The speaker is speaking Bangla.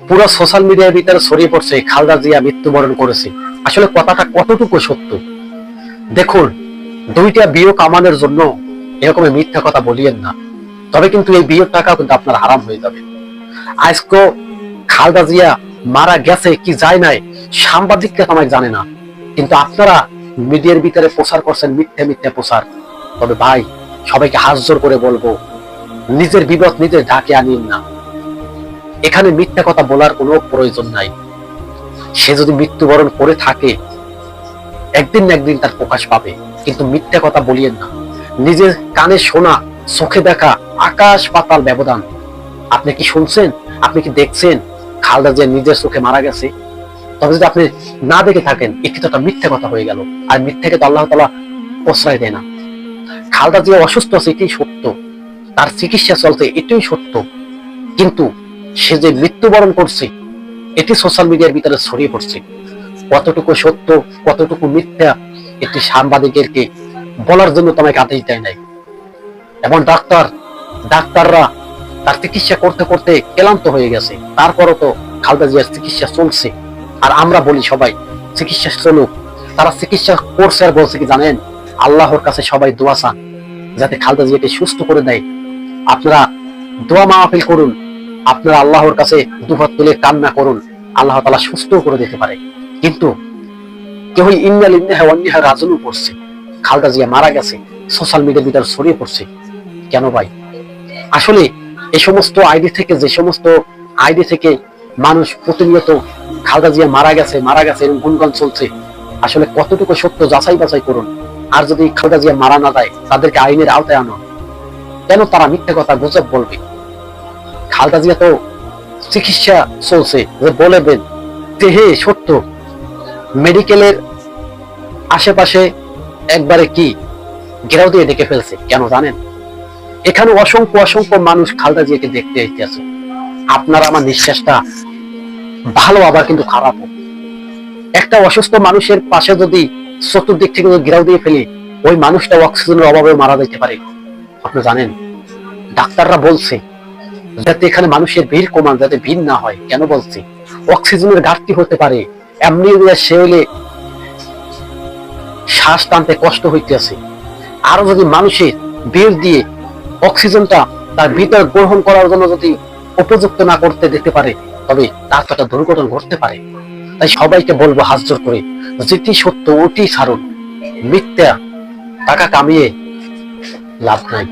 পুরো সোশ্যাল মিডিয়ার ভিতরে ছড়িয়ে পড়ছে খালদা জিয়া মৃত্যুবরণ করেছে। আসলে কথাটা কতটুকু সত্য? দেখুন, দুইটা বিয়ে কামানোর জন্য এরকম মিথ্যা কথা বলিয়েন না। তবে কিন্তু এই বিয়ের টাকা কিন্তু আপনার হারাম হয়ে যাবে। আজকে খালদা জিয়া মারা গেছে কি যায় নাই, সাংবাদিকরা আমায় জানে না। কিন্তু আপনারা মিডিয়ার ভিতরে প্রচার করছেন মিথ্যে মিথ্যে প্রচার। তবে ভাই, সবাইকে হাত জোর করে বলব, নিজের বিপদ নিজের ঢাকে আনিন না। এখানে মিথ্যা কথা বলার কোনো প্রয়োজন নাই। সে যদি মৃত্যুবরণ করে থাকে, একদিন না একদিন তার প্রকাশ পাবে। কিন্তু মিথ্যা কথা বলিয়েন না। নিজের কানে শোনা, চোখে দেখা, আকাশ পাতাল ব্যবধান। আপনি কি শুনছেন? আপনি কি দেখছেন? খালদা যে নিজের চোখে মারা গেছে। তবে যদি আপনি না দেখে থাকেন একটি তো মিথ্যা কথা হয়ে গেল। আর মিথ্যাকে তো আল্লাহ তালা প্রশ্রয় দেয় না। খালদা যে অসুস্থ আছে এটাই সত্য। তার চিকিৎসা চলছে, এটাই সত্য। কিন্তু সে যে মৃত্যুবরণ করছে, এটি সোশ্যাল মিডিয়ার ভিতরে ছড়িয়ে পড়ছে। কতটুকু সত্য, কতটুকু মিথ্যা, এটি সাংবাদিকেরকে বলার জন্য তোমাকে আদেশ দেয় নাই। এবং ডাক্তার, ডাক্তাররা তার চিকিৎসা করতে করতে ক্লান্ত হয়ে গেছে। তারপরও তো খালদা জিয়ার চিকিৎসা চলছে। আর আমরা বলি সবাই, চিকিৎসা চলুক। তারা চিকিৎসা করছে আর বলছে কি জানেন, আল্লাহর কাছে সবাই দোয়া চান, যাতে খালদা জিয়াকে সুস্থ করে দেয়। আপনারা দোয়া মাহফিল করুন। আপনারা আল্লাহর কাছে দুহাত তুলে কান্না করুন। আল্লাহ তালা সুস্থ করে দিতে পারে। কিন্তু কেউই ইন্নাল ইন্নাহা অন্যায় রাজনু করছে। খালদা জিয়া মারা গেছে, সোশ্যাল মিডিয়ার ভিতরে ছড়িয়ে পড়ছে। কেন ভাই? আসলে এই সমস্ত আইডি থেকে, যে সমস্ত আইডি থেকে মানুষ প্রতিনিয়ত খালদা জিয়া মারা গেছে মারা গেছে এরকম গুনগান চলছে, আসলে কতটুকু সত্য যাচাই বাছাই করুন। আর যদি খালদা জিয়া মারা না যায়, তাদেরকে আইনের আওতায় আনো কেন তারা মিথ্যা কথা গুজব বলবে? খালদা জিয়া তো চিকিৎসা চলছে। যে বলেবেন যে হে সত্য। মেডিকেলের আশেপাশে একবারে কি ঘেরাও দিয়ে ডেকে ফেলছে, কেন জানেন? এখানে অসংখ্য অসংখ্য মানুষ খালদা জিয়াকে দেখতে আসতেছে আপনার আমার নিঃশ্বাসটা ভালো, আবার কিন্তু খারাপও। একটা অসুস্থ মানুষের পাশে যদি চতুর্দিক থেকে যদি ঘেরাও দিয়ে ফেলি, ওই মানুষটা অক্সিজেনের অভাবে মারা যেতে পারে। আপনি জানেন, ডাক্তাররা বলছে যাতে এখানে মানুষের ভিড় কমান, যাতে ভিড় না হয়। কেন বলছি? অক্সিজেনের ঘাটতি হতে পারে। এমনি সে হইলে শ্বাস টানতে কষ্ট হইতেছে। আরও যদি মানুষের ভিড় দিয়ে অক্সিজেনটা তার ভিতর গ্রহণ করার জন্য যদি উপযুক্ত না করতে দিতে পারে, তবে তার তো একটা দুর্ঘটনা ঘটতে পারে। তাই সবাইকে বলব হাত জোর করে, যেটি সত্য ওটি ছাড়ুন। মিথ্যা টাকা কামিয়ে লাভ নাই।